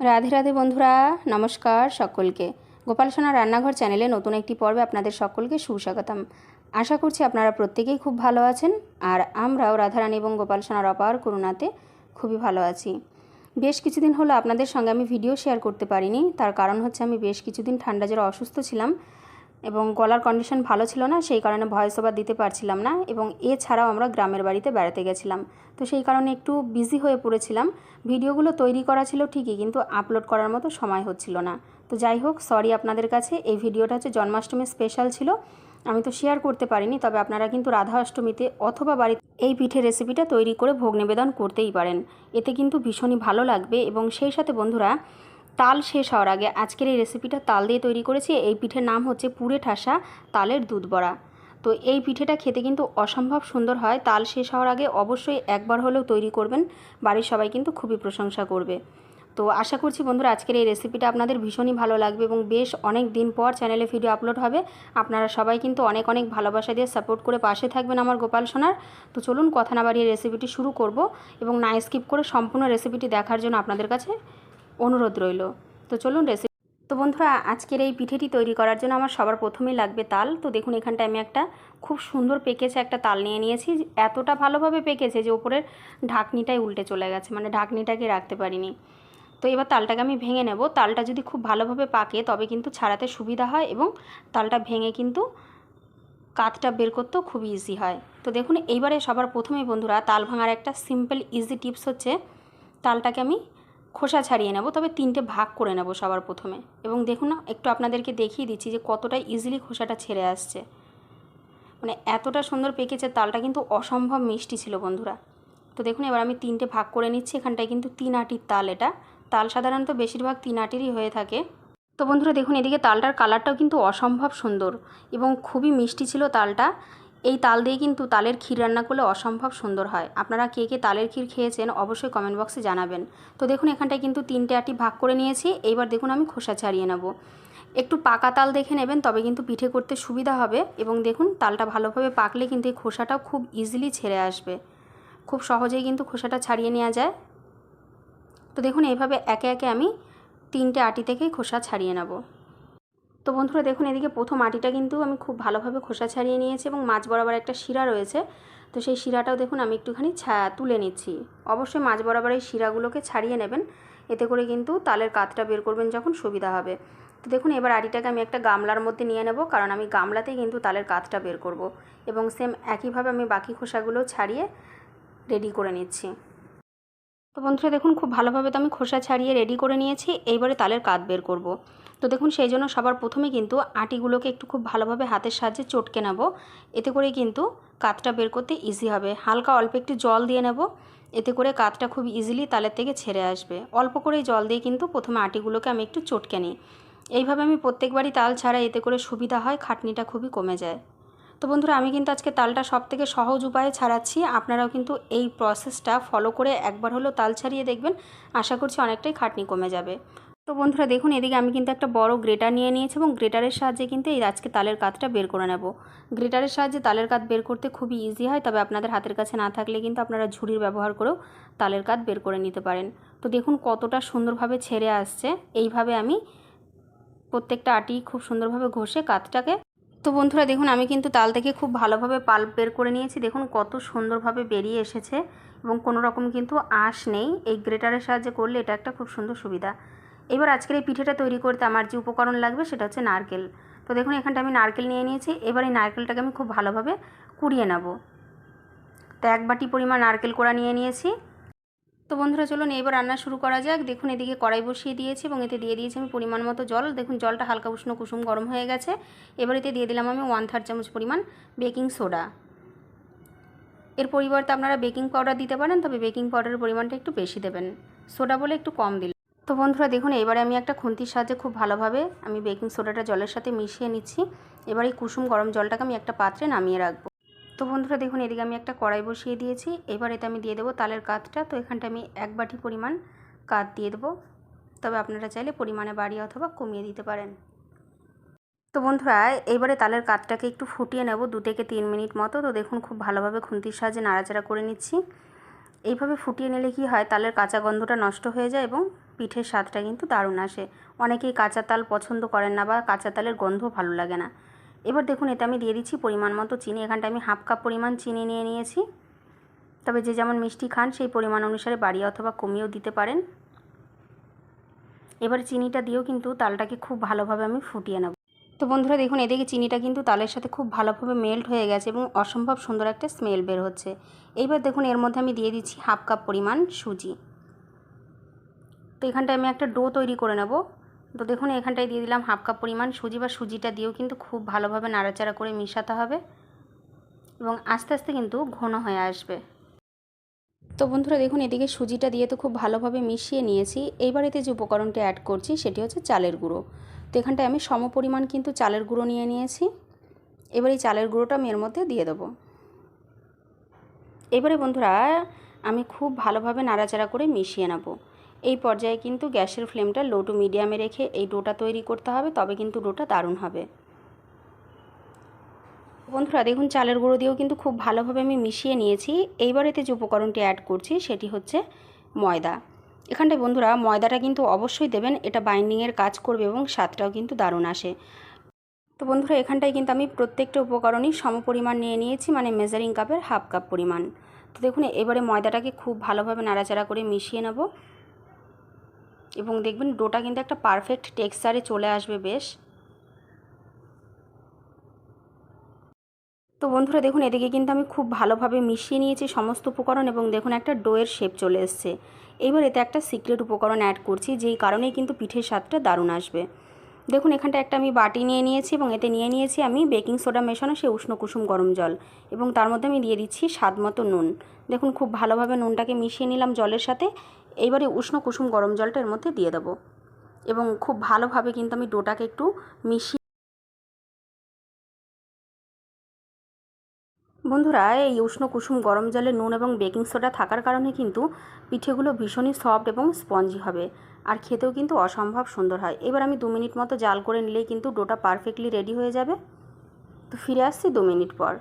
রাধে রাধে বন্ধুরা, নমস্কার সকলকে। গোপাল সোনা রান্নাঘর চ্যানেলে নতুন একটি পর্বে আপনাদের সকলকে সুস্বাগতম। আশা করছি আপনারা প্রত্যেকেই খুব ভালো আছেন আর আমরাও রাধারানী এবং গোপাল সোনার অপার করুণাতে খুবই ভালো আছি। বেশ কিছুদিন হলো আপনাদের সঙ্গে আমি ভিডিও শেয়ার করতে পারিনি, তার কারণ হচ্ছে আমি বেশ কিছুদিন ঠান্ডা জ্বরে অসুস্থ ছিলাম এবং গলার কন্ডিশন ভালো ছিল না, সেই কারণে ভয়েস ওভার দিতে পারছিলাম না এবং এছাড়াও আমরা গ্রামের বাড়িতে বেড়াতে গেছিলাম। তো সেই কারণে একটু বিজি হয়ে পড়েছিলাম। ভিডিওগুলো তৈরি করা ছিল ঠিকই কিন্তু আপলোড করার মতো সময় হচ্ছিল না। তো যাই হোক সরি আপনাদের কাছে, এই ভিডিওটা হচ্ছে জন্মাষ্টমী স্পেশাল ছিল। আমি তো শেয়ার করতে পারিনি, তবে আপনারা কিন্তু রাধা অষ্টমীতে অথবা বাড়িতে এই পিঠে রেসিপিটা তৈরি করে ভোগ নিবেদন করতেই পারেন। এতে কিন্তু ভীষণই ভালো লাগবে এবং সেই সাথে বন্ধুরা তাল শেষ হওয়ার আগে আজকের এই রেসিপিটা তাল দিয়ে তৈরি করেছি। এই পিঠের নাম হচ্ছে পুরে ঠাসা তালের দুধ বড়া। তো এই পিঠেটা খেতে কিন্তু অসম্ভব সুন্দর হয়। তাল শেষ হওয়ার আগে অবশ্যই একবার হলেও তৈরি করবেন। বাড়ির সবাই কিন্তু খুবই প্রশংসা করবে। তো আশা করছি বন্ধুরা, আজকের এই রেসিপিটা আপনাদের ভীষণই ভালো লাগবে এবং বেশ অনেক দিন পর চ্যানেলে ভিডিও আপলোড হবে। আপনারা সবাই কিন্তু অনেক অনেক ভালোবাসা দিয়ে সাপোর্ট করে পাশে থাকবেন আমার গোপাল সোনার। তো চলুন কথা না বাড়িয়ে রেসিপিটি শুরু করব এবং না স্কিপ করে সম্পূর্ণ রেসিপিটি দেখার জন্য আপনাদের কাছে অনুরোধ রইল। তো চলুন রেসিপি তো বন্ধুরা, আজকের এই পিঠেটি তৈরি করার জন্য আমার সবার প্রথমেই লাগবে তাল। তো দেখুন এখানটা আমি একটা খুব সুন্দর পেকেছে একটা তাল নিয়ে নিয়েছি। এতটা ভালোভাবে পেকেছে যে ওপরের ঢাকনিটাই উল্টে চলে গেছে মানে ঢাকনিটাকে রাখতে পারিনি। তো এবার তালটাকে আমি ভেঙে নেব। তালটা যদি খুব ভালোভাবে পাকে, তবে কিন্তু ছাড়াতে সুবিধা হয় এবং তালটা ভেঙে কিন্তু কাতটা বের করতেও খুব ইজি হয়। তো দেখুন, এইবারে সবার প্রথমেই বন্ধুরা, তাল ভাঙার একটা সিম্পল ইজি টিপস হচ্ছে, তালটাকে আমি খোসা ছাড়িয়ে নেব, তবে তিনটে ভাগ করে নেব সবার প্রথমে। এবং দেখুন না, একটু আপনাদেরকে দেখিয়ে দিচ্ছি যে কতটা ইজিলি খোসাটা ছেড়ে আসছে। মানে এতটা সুন্দর পেকেছে, তালটা কিন্তু অসম্ভব মিষ্টি ছিল বন্ধুরা। তো দেখুন, এবার আমি তিনটে ভাগ করে নিচ্ছি, এখানটায় কিন্তু তিন আটির তাল এটা। তাল সাধারণত বেশিরভাগ তিন আটিরই হয়ে থাকে। তো বন্ধুরা, দেখুন, এদিকে তালটার কালারটাও কিন্তু অসম্ভব সুন্দর এবং খুবই মিষ্টি ছিল তালটা। এই তাল দিয়ে কিন্তু তালের ক্ষীর রান্না করলে অসম্ভব সুন্দর হয়। আপনারা কে কে তালের ক্ষীর খেয়েছেন অবশ্যই কমেন্ট বক্সে জানাবেন। তো দেখুন, এখানটায় কিন্তু তিনটে আটি ভাগ করে নিয়েছি। এইবার দেখুন, আমি খোসা ছাড়িয়ে নেব। একটু পাকা তাল দেখে নেবেন, তবে কিন্তু পিঠে করতে সুবিধা হবে এবং দেখুন, তালটা ভালোভাবে পাকলে কিন্তু এই খোসাটাও খুব ইজিলি ছেড়ে আসবে। খুব সহজেই কিন্তু খোসাটা ছাড়িয়ে নেওয়া যায়। তো দেখুন এইভাবে একে একে আমি তিনটে আটি থেকেই খোসা ছাড়িয়ে নেব। তো বন্ধুরা দেখুন, এদিকে প্রথম আটিটা কিন্তু আমি খুব ভালোভাবে খোসা ছাড়িয়ে নিয়েছি এবং মাছ বরাবর একটা শিরা রয়েছে। তো সেই শিরাটাও দেখুন, আমি একটুখানি তুলে নিচ্ছি। অবশ্যই মাছ বরাবর এই শিরাগুলোকে ছাড়িয়ে নেবেন। এতে করে কিন্তু তালের কাতটা বের করবেন যখন সুবিধা হবে। তো দেখুন, এবার আটিটাকে আমি একটা গামলার মধ্যে নিয়ে নেব, কারণ আমি গামলাতেই কিন্তু তালের কাতটা বের করব। এবং সেম একইভাবে আমি বাকি খোসাগুলো ছাড়িয়ে রেডি করে নিচ্ছি। তো বন্ধুরা দেখুন, খুব ভালোভাবে তো আমি খোসা ছাড়িয়ে রেডি করে নিয়েছি। এইবারে তালের কাত বের করব। তো দেখুন, সেই জন্য সবার প্রথমে কিন্তু আটিগুলোকে একটু খুব ভালোভাবে হাতের সাহায্যে চটকে নেব। এতে করে কিন্তু কাতটা বের করতে ইজি হবে। হালকা অল্প একটু জল দিয়ে নেব। এতে করে কাতটা খুব ইজিলি তালের থেকে ছেড়ে আসবে। অল্প করেই জল দিয়ে কিন্তু প্রথমে আটিগুলোকে আমি একটু চটকে নিই। এইভাবে আমি প্রত্যেকবারই তাল ছাড়া এতে করে সুবিধা হয়, খাটনিটা খুবই কমে যায়। তো বন্ধুরা, আমি কিন্তু আজকে তালটা সব থেকে সহজ উপায়ে ছাড়াচ্ছি। আপনারাও কিন্তু এই প্রসেসটা ফলো করে একবার হলেও তাল ছাড়িয়ে দেখবেন। আশা করছি অনেকটাই খাটনি কমে যাবে। তো বন্ধুরা দেখুন, এদিকে আমি কিন্তু একটা বড় গ্রেটার নিয়ে নিয়েছি এবং গ্রেটারের সাহায্যে কিন্তু এই আজকে তালের কাতটা বের করে নেব। গ্রেটারের সাহায্যে তালের কাত বের করতে খুবই ইজি হয়, তবে আপনাদের হাতের কাছে না থাকলে কিন্তু আপনারা ঝুড়ির ব্যবহার করেও তালের কাত বের করে নিতে পারেন। তো দেখুন কতটা সুন্দরভাবে ছেড়ে আসছে, এইভাবে আমি প্রত্যেকটা আটি খুব সুন্দরভাবে ঘষে কাতটাকে তো বন্ধুরা দেখুন, আমি কিন্তু তাল থেকে খুব ভালোভাবে পাল্প বের করে নিয়েছি। দেখুন কত সুন্দরভাবে বেরিয়ে এসেছে এবং কোনো রকম কিন্তু আঁশ নেই। এই গ্রেটারের সাহায্যে করলে এটা একটা খুব সুন্দর সুবিধা। এবার আজকের এই পিঠেটা তৈরি করতে আমার যে উপকরণ লাগবে সেটা হচ্ছে নারকেল। তো দেখুন, এখানটা আমি নারকেল নিয়ে নিয়েছি। এবার এই নারকেলটাকে আমি খুব ভালোভাবে কুড়িয়ে নেব। তো এক বাটি পরিমাণ নারকেল কোড়া নিয়ে নিয়েছি। তো বন্ধুরা, চলুন এবার রান্না শুরু করা যাক। দেখুন, এদিকে কড়াই বসিয়ে দিয়েছি এবং এতে দিয়ে দিয়েছি আমি পরিমাণ মতো জল। দেখুন, জলটা হালকা উষ্ণ কুসুম গরম হয়ে গেছে। এবার এতে দিয়ে দিলাম আমি ওয়ান থার্ড চামচ পরিমাণ বেকিং সোডা এর পরিবর্তে আপনারা বেকিং পাউডার দিতে পারেন, তবে বেকিং পাউডারের পরিমাণটা একটু বেশি দেবেন। সোডা বলে একটু কম দিল তো বন্ধুরা দেখুন, এবারে আমি একটা খুন্তির সাহায্যে খুব ভালোভাবে আমি বেকিং সোডাটা জলের সাথে মিশিয়ে নিচ্ছি। এবার এই কুসুম গরম জলটাকে আমি একটা পাত্রে নামিয়ে রাখব। তো বন্ধুরা দেখুন, এদিকে আমি একটা কড়াই বসিয়ে দিয়েছি। এবার এতে আমি দিয়ে দেবো তালের কাতটা তো এখানটা আমি এক বাটি পরিমাণ কাত দিয়ে দেবো। তবে আপনারা চাইলে পরিমাণে বাড়িয়ে অথবা কমিয়ে দিতে পারেন। তো বন্ধুরা, এবারে তালের কাতটাকে একটু ফুটিয়ে নেব দু থেকে তিন মিনিট মতো। তো দেখুন, খুব ভালোভাবে খুন্তির সাহায্যে নাড়াচাড়া করে নিচ্ছি। এইভাবে ফুটিয়ে নিলে কি হয়, তালের কাঁচা গন্ধটা নষ্ট হয়ে যায় এবং পিঠের স্বাদটা কিন্তু দারুণ আসে। অনেকেই কাঁচা তাল পছন্দ করেন না বা কাঁচা তালের গন্ধ ভালো লাগে না। এবার দেখুন, এতে আমি দিয়ে দিচ্ছি পরিমাণ মতো চিনি। এখানটা আমি হাফ কাপ পরিমাণ চিনি নিয়ে নিয়েছি। তবে যে যেমন মিষ্টি খান, সেই পরিমাণ অনুসারে বাড়িয়ে অথবা কমিয়েও দিতে পারেন। এবার চিনিটা দিয়েও কিন্তু তালটাকে খুব ভালোভাবে আমি ফুটিয়ে নেব। তো বন্ধুরা, দেখুন, এদিকে চিনিটা কিন্তু তালের সাথে খুব ভালোভাবে মেল্ট হয়ে গেছে এবং অসম্ভব সুন্দর একটা স্মেল বের হচ্ছে। এইবার দেখুন, এর মধ্যে আমি দিয়ে দিচ্ছি হাফ কাপ পরিমাণ সুজি। তো এখানটায় আমি একটা ডো তৈরি করে নেব। তো দেখুন, এখানটায় দিয়ে দিলাম হাফ কাপ পরিমাণ সুজি বা সুজিটা দিয়েও কিন্তু খুব ভালোভাবে নাড়াচাড়া করে মিশাতে হবে এবং আস্তে আস্তে কিন্তু ঘন হয়ে আসবে। তো বন্ধুরা, দেখুন, এদিকে সুজিটা দিয়ে তো খুব ভালোভাবে মিশিয়ে নিয়েছি। এইবার এতে যে উপকরণটি অ্যাড করছি সেটি হচ্ছে চালের গুঁড়ো। তো এখানটায় আমি সম পরিমাণ কিন্তু চালের গুঁড়ো নিয়ে নিয়েছি। এবার এই চালের গুঁড়োটা আমি এর মধ্যে দিয়ে দেবো। এবারে বন্ধুরা, আমি খুব ভালোভাবে নাড়াচাড়া করে মিশিয়ে নেব। এই পর্যায়ে কিন্তু গ্যাসের ফ্লেমটা লো টু মিডিয়ামে রেখে এই ডোটা তৈরি করতে হবে, তবে কিন্তু ডোটা দারুণ হবে। বন্ধুরা, দেখুন, চালের গুঁড়ো দিয়েও কিন্তু খুব ভালোভাবে আমি মিশিয়ে নিয়েছি। এইবার এতে যে উপকরণটি অ্যাড করছি, সেটি হচ্ছে ময়দা। এখানটায় বন্ধুরা, ময়দাটা কিন্তু অবশ্যই দেবেন, এটা বাইন্ডিংয়ের কাজ করবে এবং স্বাদটাও কিন্তু দারুণ আসে। তো বন্ধুরা, এখানটায় কিন্তু আমি প্রত্যেকটা উপকরণই সমপরিমাণ নিয়ে নিয়েছি মানে মেজারিং কাপের হাফ কাপ পরিমাণ। তো দেখুন, এবারে ময়দাটাকে খুব ভালোভাবে নাড়াচাড়া করে মিশিয়ে নেব। এবং দেখবেন ডোটা কিন্তু একটা পারফেক্ট টেক্সচারে চলে আসবে বেশ। তো বন্ধুরা দেখুন, এদিকে কিন্তু আমি খুব ভালোভাবে মিশিয়ে নিয়েছি সমস্ত উপকরণ এবং দেখুন একটা ডোয়ের শেপ চলে এসছে। এইবার এতে একটা সিক্রেট উপকরণ অ্যাড করছি, যেই কারণেই কিন্তু পিঠের স্বাদটা দারুণ আসবে। দেখুন, এখানটা একটা আমি বাটি নিয়ে নিয়েছি এবং এতে নিয়ে নিয়েছি আমি বেকিং সোডা মেশানো সেই উষ্ণ কুসুম গরম জল এবং তার মধ্যে আমি দিয়ে দিচ্ছি স্বাদ মতো নুন। দেখুন, খুব ভালোভাবে নুনটাকে মিশিয়ে নিলাম জলের সাথে এইবারে উষ্ণ কুসুম গরম জলটা এর মধ্যে দিয়ে দেবো। এবং খুব ভালোভাবে কিন্তু আমি ডোটাকে একটু মিশিয়ে বন্ধুরা, এই উষ্ণ কুসুম গরম জলে নুন এবং বেকিং সোডা থাকার কারণে কিন্তু পিঠেগুলো ভীষণই সফট এবং স্পঞ্জি হবে আর খেতেও কিন্তু অসম্ভব সুন্দর হয়। এবার আমি দু মিনিট মতো জাল করে নিলেই কিন্তু ডোটা পারফেক্টলি রেডি হয়ে যাবে। তো ফিরে আসছি দু মিনিট পর।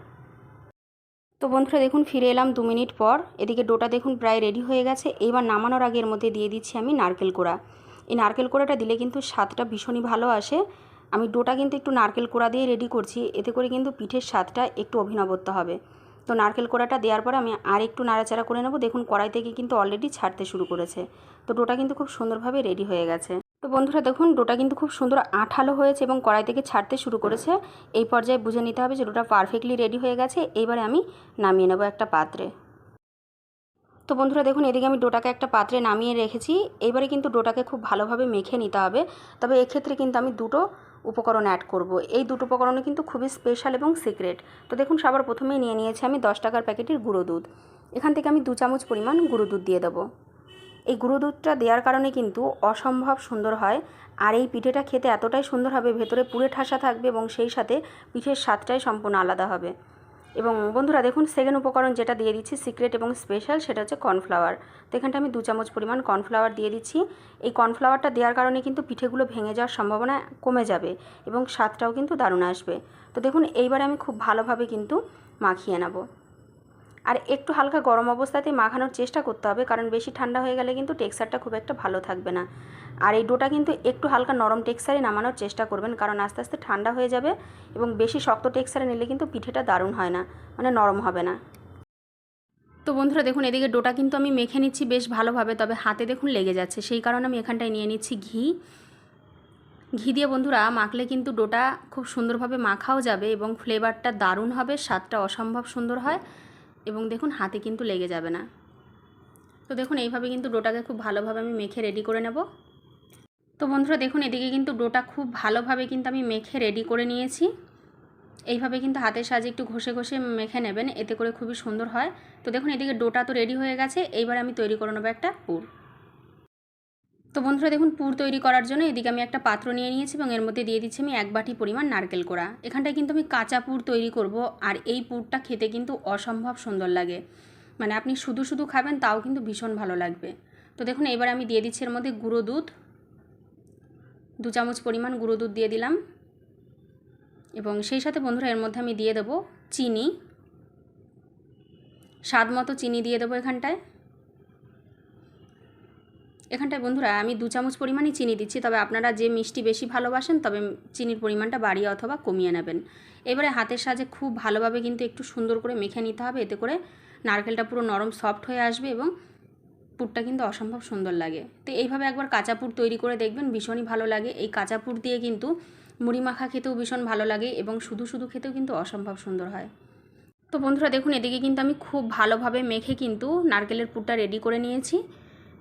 তো বন্ধুরা দেখুন, ফিরে এলাম দু মিনিট পর। এদিকে ডোটা দেখুন প্রায় রেডি হয়ে গেছে। এবার নামানোর আগে এর মধ্যে দিয়ে দিচ্ছি আমি নারকেল কোড়া। এই নারকেল কোড়াটা দিলে কিন্তু স্বাদটা ভীষণই ভালো আসে। আমি ডোটা কিন্তু একটু নারকেল কোড়া দিয়ে রেডি করছি। এতে করে কিন্তু পিঠের স্বাদটা একটু অভিনবত্ব হবে। তো নারকেল কোড়াটা দেওয়ার পর আমি আর একটু নাড়াচাড়া করে নেব। দেখুন, কড়াই থেকে কিন্তু অলরেডি ছাড়তে শুরু করেছে। তো ডোটা কিন্তু খুব সুন্দরভাবে রেডি হয়ে গেছে। তো বন্ধুরা দেখুন, ডোটা কিন্তু খুব সুন্দর আঠালো হয়েছে এবং কড়াই থেকে ছাড়তে শুরু করেছে। এই পর্যায়ে বুঝে নিতে হবে যে ডোটা পারফেক্টলি রেডি হয়ে গেছে। এইবারে আমি নামিয়ে নেব একটা পাত্রে। তো বন্ধুরা দেখুন, এদিকে আমি ডোটাকে একটা পাত্রে নামিয়ে রেখেছি। এবারে কিন্তু ডোটাকে খুব ভালোভাবে মেখে নিতে হবে। তবে এক্ষেত্রে কিন্তু আমি দুটো উপকরণ অ্যাড করব। এই দুটো উপকরণও কিন্তু খুবই স্পেশাল এবং সিক্রেট তো দেখুন, সবার প্রথমেই নিয়ে নিয়েছি আমি দশ টাকার প্যাকেটের গুঁড়ো দুধ। এখান থেকে আমি দু চামচ পরিমাণ গুঁড়ো দুধ দিয়ে দেবো। এই গুঁড়ো দুধটা দেওয়ার কারণে কিন্তু অসম্ভব সুন্দর হয়। আর এই পিঠেটা খেতে এতটাই সুন্দর হবে, ভেতরে পুরে ঠাসা থাকবে এবং সেই সাথে পিঠের স্বাদটাই সম্পূর্ণ আলাদা হবে। এবং বন্ধুরা, দেখুন সেকেন্ড উপকরণ যেটা দিয়ে দিচ্ছি সিক্রেট এবং স্পেশাল সেটা হচ্ছে কর্নফ্লাওয়ার তো এখানটা আমি দু চামচ পরিমাণ কর্নফ্লাওয়ার দিয়ে দিচ্ছি। এই কর্নফ্লাওয়ারটা দেওয়ার কারণে কিন্তু পিঠেগুলো ভেঙে যাওয়ার সম্ভাবনা কমে যাবে এবং স্বাদটাও কিন্তু দারুণ আসবে। তো দেখুন, এইবারে আমি খুব ভালোভাবে কিন্তু মাখিয়ে নেব। আর একটু হালকা গরম অবস্থাতেই মাখানোর চেষ্টা করতে হবে, কারণ বেশি ঠান্ডা হয়ে গেলে কিন্তু টেক্সচারটা খুব একটা ভালো থাকবে না। আর এই ডোটা কিন্তু একটু হালকা নরম টেক্সচারে নামানোর চেষ্টা করবেন, কারণ আস্তে আস্তে ঠান্ডা হয়ে যাবে এবং বেশি শক্ত টেক্সচারে নিলে কিন্তু পিঠেটা দারুণ হয় না মানে নরম হবে না। তো বন্ধুরা দেখুন, এদিকে ডোটা কিন্তু আমি মেখে নিচ্ছি বেশ ভালোভাবে, তবে হাতে দেখুন লেগে যাচ্ছে, সেই কারণে আমি এখানটায় নিয়ে নিচ্ছি ঘি। ঘি দিয়ে বন্ধুরা মাখলে কিন্তু ডোটা খুব সুন্দরভাবে মাখাও যাবে এবং ফ্লেভারটা দারুণ হবে, স্বাদটা অসম্ভব সুন্দর হয়। এবং দেখুন হাতে কিন্তু লেগে যাবে না। তো দেখুন এইভাবে কিন্তু ডোটাকে খুব ভালোভাবে আমি মেখে রেডি করে নেব। তো বন্ধুরা দেখুন এদিকে কিন্তু ডোটা খুব ভালোভাবে কিন্তু আমি মেখে রেডি করে নিয়েছি। এইভাবে কিন্তু হাতের সাহায্যে একটু ঘষে ঘষে মেখে নেবেন, এতে করে খুবই সুন্দর হয়। তো দেখুন এদিকে ডোটা তো রেডি হয়ে গেছে, এইবার আমি তৈরি করে নেব একটা পুর। তো বন্ধুরা দেখুন, পুর তৈরি করার জন্য এদিকে আমি একটা পাত্র নিয়ে নিয়েছি এবং এর মধ্যে দিয়ে দিচ্ছি আমি এক বাটি পরিমাণ নারকেল কোড়া। এখানটায় কিন্তু আমি কাঁচা পুর তৈরি করব আর এই পুরটা খেতে কিন্তু অসম্ভব সুন্দর লাগে। মানে আপনি শুধু শুধু খাবেন, তাও কিন্তু ভীষণ ভালো লাগবে। তো দেখুন, এবার আমি দিয়ে দিচ্ছি এর মধ্যে গুঁড়ো দুধ। দু চামচ পরিমাণ গুঁড়ো দুধ দিয়ে দিলাম। এবং সেই সাথে বন্ধুরা এর মধ্যে আমি দিয়ে দেবো চিনি। স্বাদ মতো চিনি দিয়ে দেবো এখানটায়। এখানটায় বন্ধুরা, আমি দু চামচ পরিমাণই চিনি দিচ্ছি, তবে আপনারা যে মিষ্টি বেশি ভালোবাসেন, তবে চিনির পরিমাণটা বাড়িয়ে অথবা কমিয়ে নেবেন। এবারে হাতের সাহায্যে খুব ভালোভাবে কিন্তু একটু সুন্দর করে মেখে নিতে হবে, এতে করে নারকেলটা পুরো নরম সফট হয়ে আসবে এবং পুরটা কিন্তু অসম্ভব সুন্দর লাগে। তো এইভাবে একবার কাঁচা পুর তৈরি করে দেখবেন, ভীষণই ভালো লাগে। এই কাঁচা পুর দিয়ে কিন্তু মুড়ি মাখা খেতেও ভীষণ ভালো লাগে এবং শুধু শুধু খেতেও কিন্তু অসম্ভব সুন্দর হয়। তো বন্ধুরা, দেখুন, এদিকে কিন্তু আমি খুব ভালোভাবে মেখে কিন্তু নারকেলের পুরটা রেডি করে নিয়েছি।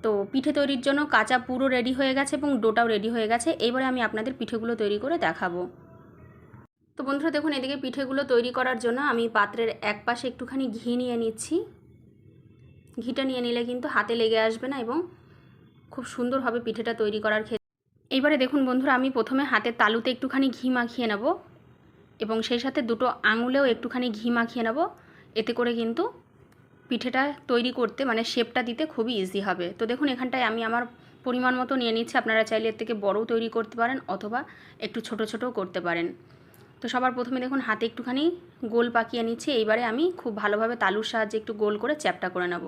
তো পিঠে তৈরির জন্য কাঁচা পুরো রেডি হয়ে গেছে এবং ডোটাও রেডি হয়ে গেছে। এবারে আমি আপনাদের পিঠেগুলো তৈরি করে দেখাবো। তো বন্ধুরা, দেখুন, এদিকে পিঠেগুলো তৈরি করার জন্য আমি পাত্রের এক পাশে একটুখানি ঘি নিয়ে নিচ্ছি। ঘিটা নিয়ে নিলে কিন্তু হাতে লেগে আসবে না এবং খুব সুন্দর হবে পিঠেটা তৈরি করার ক্ষেত্রে। এইবারে দেখুন বন্ধুরা, আমি প্রথমে হাতের তালুতে একটুখানি ঘি মাখিয়ে নেব এবং সেই সাথে দুটো আঙুলেও একটুখানি ঘি মাখিয়ে নেব। এতে করে কিন্তু পিঠেটা তৈরি করতে মানে শেপটা দিতে খুবই ইজি হবে। তো দেখুন, এখানটায় আমি আমার পরিমাণ মতো নিয়ে নিচ্ছি। আপনারা চাইলে এর থেকে বড়ও তৈরি করতে পারেন অথবা একটু ছোট ছোটও করতে পারেন। তো সবার প্রথমে দেখুন, হাতে একটুখানি গোল পাকিয়ে নিচ্ছি। এইবারে আমি খুব ভালোভাবে তালুর সাহায্যে একটু গোল করে চ্যাপটা করে নেব।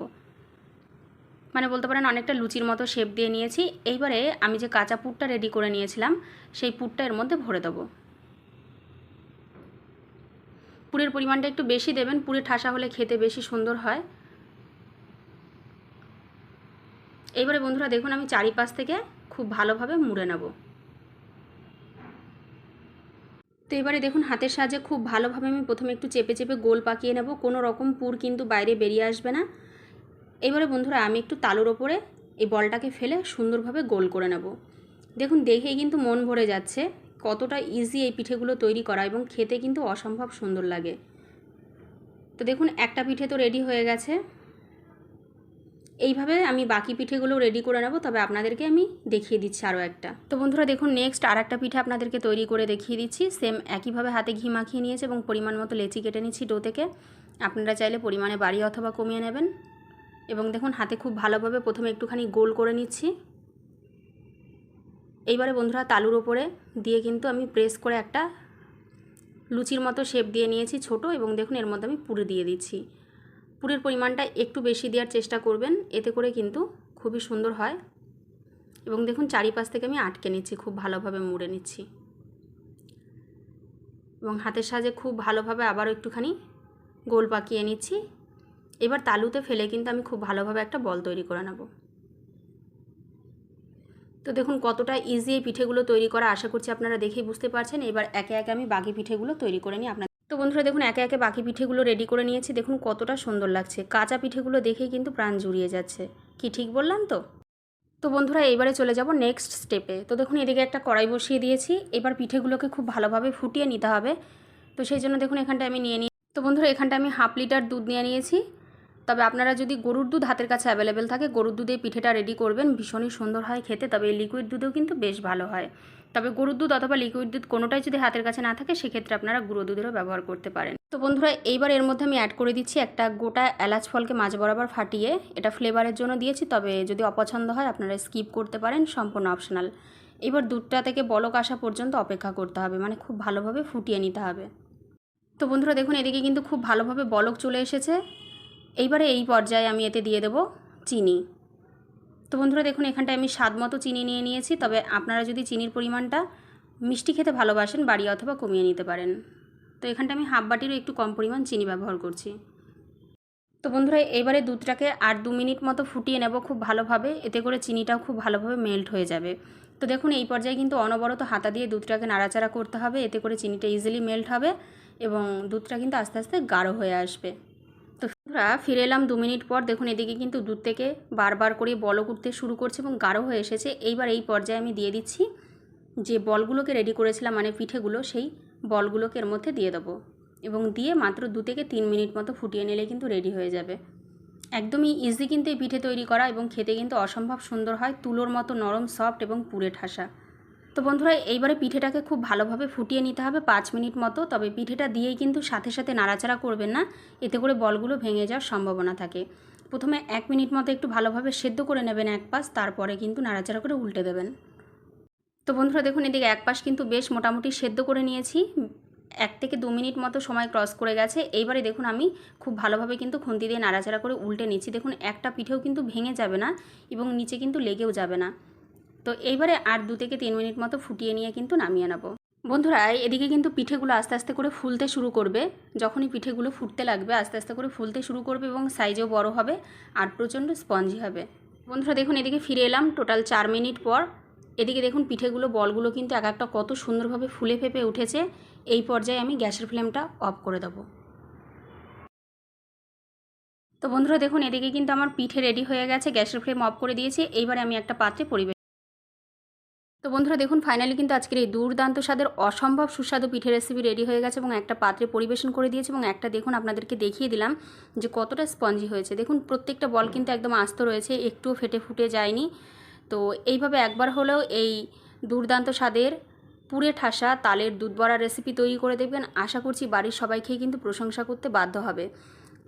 মানে বলতে পারেন, অনেকটা লুচির মতো শেপ দিয়ে নিয়েছি। এইবারে আমি যে কাঁচা পুরটা রেডি করে নিয়েছিলাম, সেই পুরটা এর মধ্যে ভরে দেবো। পুরের পরিমাণটা একটু বেশি দেবেন, পুরে ঠাসা হলে খেতে বেশি সুন্দর হয়। এইবারে বন্ধুরা দেখুন, আমি চারিপাশ থেকে খুব ভালোভাবে মুড়ে নেব। তো এবারে দেখুন, হাতের সাহায্যে খুব ভালোভাবে আমি প্রথমে একটু চেপে চেপে গোল পাকিয়ে নেব। কোনো রকম পুর কিন্তু বাইরে বেরিয়ে আসবে না। এবারে বন্ধুরা আমি একটু তালুর ওপরে এই বলটাকে ফেলে সুন্দরভাবে গোল করে নেব। দেখুন, দেখেই কিন্তু মন ভরে যাচ্ছে। কতটা ইজি এই পিঠেগুলো তৈরি করা এবং খেতে কিন্তু অসম্ভব সুন্দর লাগে। তো দেখুন, একটা পিঠে তো রেডি হয়ে গেছে। এইভাবে আমি বাকি পিঠেগুলো রেডি করে নেব, তবে আপনাদেরকে আমি দেখিয়ে দিচ্ছি আরও একটা। তো বন্ধুরা, দেখুন নেক্সট আর একটা পিঠে আপনাদেরকে তৈরি করে দেখিয়ে দিচ্ছি। সেম একইভাবে হাতে ঘি মাখিয়ে নিয়েছে এবং পরিমাণ মতো লেচি কেটে নিচ্ছি ডো থেকে। আপনারা চাইলে পরিমাণে বাড়িয়ে অথবা কমিয়ে নেবেন। এবং দেখুন, হাতে খুব ভালোভাবে প্রথমে একটুখানি গোল করে নিচ্ছি। এইবারে বন্ধুরা তালুর ওপরে দিয়ে কিন্তু আমি প্রেস করে একটা লুচির মতো শেপ দিয়ে নিয়েছি ছোট এবং দেখুন এর মধ্যে আমি পুরে দিয়ে দিচ্ছি। পুরের পরিমাণটা একটু বেশি দেওয়ার চেষ্টা করবেন, এতে করে কিন্তু খুবই সুন্দর হয় এবং দেখুন চারিপাশ থেকে আমি আটকে নিচ্ছি, খুব ভালোভাবে মুড়ে নিচ্ছি। এবং হাতের সাহায্যে খুব ভালোভাবে আবারও একটুখানি গোল পাকিয়ে নিচ্ছি। এবার তালুতে ফেলে কিন্তু আমি খুব ভালোভাবে একটা বল তৈরি করে নেব। তো দেখুন কতটা ইজি এই পিঠেগুলো তৈরি করা আশা করছি আপনারা দেখেই বুঝতে পারছেন। এবার একে একে আমি বাকি পিঠেগুলো তৈরি করে নিই আপনার তো বন্ধুরা দেখুন একে একে বাকি পিঠেগুলো রেডি করে নিয়েছি। দেখুন কতটা সুন্দর লাগছে। কাঁচা পিঠেগুলো দেখেই কিন্তু প্রাণ জুড়িয়ে যাচ্ছে। কি ঠিক বললাম তো? তো বন্ধুরা এবারে চলে যাব নেক্সট স্টেপে তো দেখুন এদিকে একটা কড়াই বসিয়ে দিয়েছি। এবার পিঠেগুলোকে খুব ভালোভাবে ফুটিয়ে নিতে হবে। তো সেই জন্য দেখুন এখানটা আমি নিয়ে নিই। তো বন্ধুরা এখানটা আমি হাফ লিটার দুধ নিয়ে নিয়েছি। তবে আপনারা যদি গরুর দুধ হাতের কাছে অ্যাভেলেবেল থাকে, গরুর দুধে পিঠেটা রেডি করবেন। ভীষণই সুন্দর হয় খেতে, তবে এই লিকুইড দুধেও কিন্তু বেশ ভালো হয়। তবে গরুর দুধ অথবা লিকুইড দুধ কোনোটাই যদি হাতের কাছে না থাকে, সেক্ষেত্রে আপনারা গুঁড়ো দুধেরও ব্যবহার করতে পারেন। তো বন্ধুরা, এইবার এর মধ্যে আমি অ্যাড করে দিচ্ছি একটা গোটা এলাচ ফলকে মাঝ বরাবর ফাটিয়ে এটা ফ্লেভারের জন্য দিয়েছি। তবে যদি অপছন্দ হয়, আপনারা স্কিপ করতে পারেন, সম্পূর্ণ অপশনাল এবার দুধটা থেকে বলক আসা পর্যন্ত অপেক্ষা করতে হবে মানে খুব ভালোভাবে ফুটিয়ে নিতে হবে। তো বন্ধুরা, দেখুন, এদিকে কিন্তু খুব ভালোভাবে বলক চলে এসেছে। এইবারে এই পর্যায়ে আমি এতে দিয়ে দেব চিনি। তো বন্ধুরা দেখুন, এখানটায় আমি স্বাদ মতো চিনি নিয়ে নিয়েছি, তবে আপনারা যদি চিনির পরিমাণটা মিষ্টি খেতে ভালোবাসেন বাড়ি অথবা কমিয়ে নিতে পারেন। তো এখানটা আমি হাফ বাটিরও একটু কম পরিমাণ চিনি ব্যবহার করছি। তো বন্ধুরা এবারে দুধটাকে আর দু মিনিট মতো ফুটিয়ে নেব খুব ভালোভাবে, এতে করে চিনিটাও খুব ভালোভাবে মেল্ট হয়ে যাবে। তো দেখুন, এই পর্যায়ে কিন্তু অনবরত হাতা দিয়ে দুধটাকে নাড়াচাড়া করতে হবে, এতে করে চিনিটা ইজিলি মেল্ট হবে এবং দুধটা কিন্তু আস্তে আস্তে গাঢ় হয়ে আসবে। বন্ধুরা, ফিরে এলাম দু মিনিট পর। দেখুন, এদিকে কিন্তু দুধ থেকে বারবার করে বলক উঠতে শুরু করছে এবং গাঢ় হয়ে এসেছে। এইবার এই পর্যায়ে আমি দিয়ে দিচ্ছি যে বলগুলোকে রেডি করেছিলাম মানে পিঠেগুলো, সেই বলগুলোকে এর মধ্যে দিয়ে দেবো এবং দিয়ে মাত্র দু থেকে তিন মিনিট মতো ফুটিয়ে নিলে কিন্তু রেডি হয়ে যাবে। একদমই ইজি কিন্তু এই পিঠে তৈরি করা এবং খেতে কিন্তু অসম্ভব সুন্দর হয়, তুলোর মতো নরম সফট এবং পুরে ঠাসা। তো বন্ধুরা, এইবারে পিঠেটাকে খুব ভালোভাবে ফুটিয়ে নিতে হবে পাঁচ মিনিট মতো। তবে পিঠেটা দিয়েই কিন্তু সাথে সাথে নাড়াচাড়া করবেন না। এতে করে বলগুলো ভেঙে যাওয়ার সম্ভাবনা থাকে। প্রথমে এক মিনিট মতো একটু ভালোভাবে সেদ্ধ করে নেবেন এক পাশ, তারপরে কিন্তু নাড়াচাড়া করে উল্টে দেবেন। তো বন্ধুরা, দেখুন এদিকে এক পাশ কিন্তু বেশ মোটামুটি সেদ্ধ করে নিয়েছি। এক থেকে দু মিনিট মতো সময় ক্রস করে গেছে। এইবারে দেখুন আমি খুব ভালোভাবে কিন্তু খুন্তি দিয়ে নাড়াচাড়া করে উল্টে নিচ্ছি। দেখুন, একটা পিঠেও কিন্তু ভেঙে যাবে না এবং নিচে কিন্তু লেগেও যাবে না। তো এইবারে আর দু থেকে তিন মিনিট মতো ফুটিয়ে নিয়ে কিন্তু নামিয়ে নেব। বন্ধুরা এদিকে কিন্তু পিঠেগুলো আস্তে আস্তে করে ফুলতে শুরু করবে। যখনই পিঠেগুলো ফুটতে লাগবে, আস্তে আস্তে করে ফুলতে শুরু করবে এবং সাইজেও বড় হবে আর প্রচণ্ড স্পঞ্জি হবে। বন্ধুরা, দেখুন এদিকে ফিরে এলাম টোটাল চার মিনিট পর। এদিকে দেখুন পিঠেগুলো, বলগুলো কিন্তু এক একটা কত সুন্দরভাবে ফুলে ফেপে উঠেছে। এই পর্যায়ে আমি গ্যাসের ফ্লেমটা অফ করে দেবো। তো বন্ধুরা, দেখুন এদিকে কিন্তু আমার পিঠে রেডি হয়ে গেছে, গ্যাসের ফ্লেম অফ করে দিয়েছি। এইবারে আমি একটা পাত্রে পরিবেশ তো বন্ধুরা দেখুন ফাইনালি কিন্তু আজকের এই দুর্দান্ত স্বাদের অসম্ভব সুস্বাদু পিঠে রেসিপি রেডি হয়ে গেছে এবং একটা পাত্রে পরিবেশন করে দিয়েছে এবং একটা দেখুন আপনাদেরকে দেখিয়ে দিলাম যে কতটা স্পঞ্জি হয়েছে। দেখুন প্রত্যেকটা বল কিন্তু একদম আস্ত রয়েছে একটুও ফেটে ফুটে যায়নি। তো এইভাবে একবার হলেও এই দুর্দান্ত স্বাদের পুরে ঠাসা তালের দুধ বড়া রেসিপি তৈরি করে দেখবেন। আশা করছি বাড়ির সবাই খেয়ে কিন্তু প্রশংসা করতে বাধ্য হবে।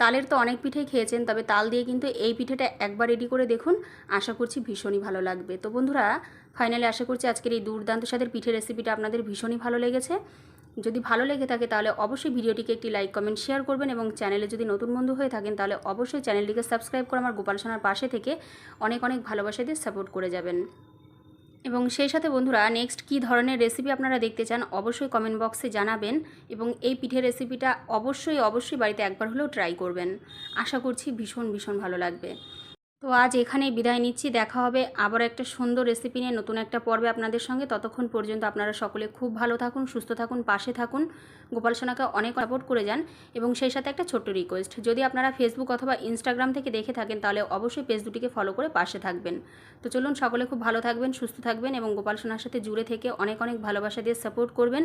তালের তো অনেক পিঠেই খেয়েছেন, তবে তাল দিয়ে কিন্তু এই পিঠেটা একবার রেডি করে দেখুন। আশা করছি ভীষণই ভালো লাগবে। তো বন্ধুরা ফাইনালি আশা করছি আজকের এই দুর্দান্ত স্বাদের পিঠে রেসিপিটা আপনাদের ভীষণই ভালো লেগেছে। যদি ভালো লেগে থাকে তাহলে অবশ্যই ভিডিওটিকে একটি লাইক কমেন্ট শেয়ার করবেন এবং চ্যানেলে যদি নতুন বন্ধু হয়ে থাকেন তাহলে অবশ্যই চ্যানেলটিকে সাবস্ক্রাইব করে আমার গোপাল সোনার পাশে থেকে অনেক অনেক ভালোবাসা দিয়ে সাপোর্ট করে যাবেন। এবং সেই সাথে বন্ধুরা নেক্সট কি ধরনের রেসিপি আপনারা দেখতে চান অবশ্যই কমেন্ট বক্সে জানাবেন এবং এই পিঠের রেসিপিটা অবশ্যই অবশ্যই বাড়িতে একবার হলেও ট্রাই করবেন। আশা করছি ভীষণ ভীষণ ভালো লাগবে। তো আজ এখানেই বিদায় নিচ্ছি। দেখা হবে আবার একটা সুন্দর রেসিপি নিয়ে নতুন একটা পর্বে আপনাদের সঙ্গে। ততক্ষণ পর্যন্ত আপনারা সকলে খুব ভালো থাকুন, সুস্থ থাকুন, পাশে থাকুন। গোপাল সোনাকে অনেক সাপোর্ট করে যান এবং সেই সাথে একটা ছোট্ট রিকোয়েস্ট যদি আপনারা ফেসবুক অথবা ইনস্টাগ্রাম থেকে দেখে থাকেন, তাহলে অবশ্যই পেজ দুটিকে ফলো করে পাশে থাকবেন। তো চলুন সকলে খুব ভালো থাকবেন, সুস্থ থাকবেন এবং গোপাল সোনার সাথে জুড়ে থেকে অনেক অনেক ভালোবাসা দিয়ে সাপোর্ট করবেন।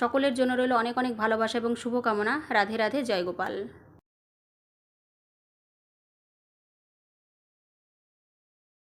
সকলের জন্য রইল অনেক অনেক ভালোবাসা এবং শুভকামনা। রাধে রাধে, জয় গোপাল।